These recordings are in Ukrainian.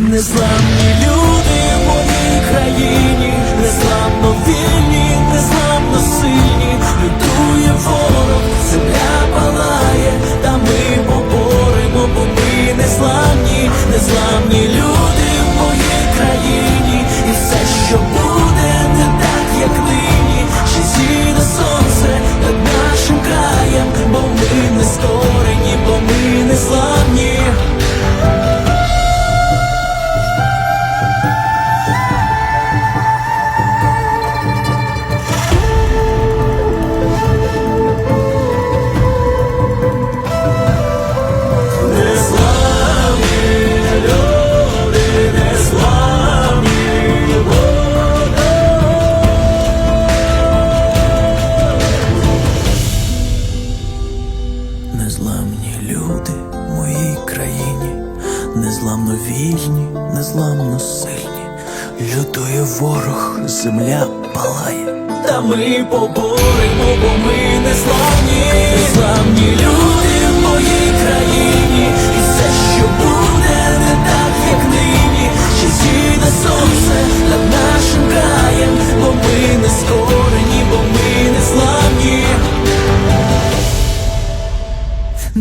Незламні люди в моїй країні, незламно Незламні люди в моїй країні, незламно вільні, незламно сильні, лютує ворог, земля палає. Та ми поборемо, бо ми незламні, незламні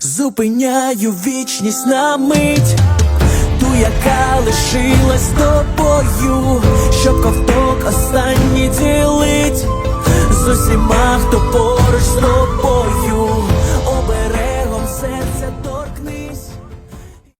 Зупиняю вічність на мить, ту, яка лишилась тобою, щоб ковток останній ділить з усіма, хто поруч з тобою.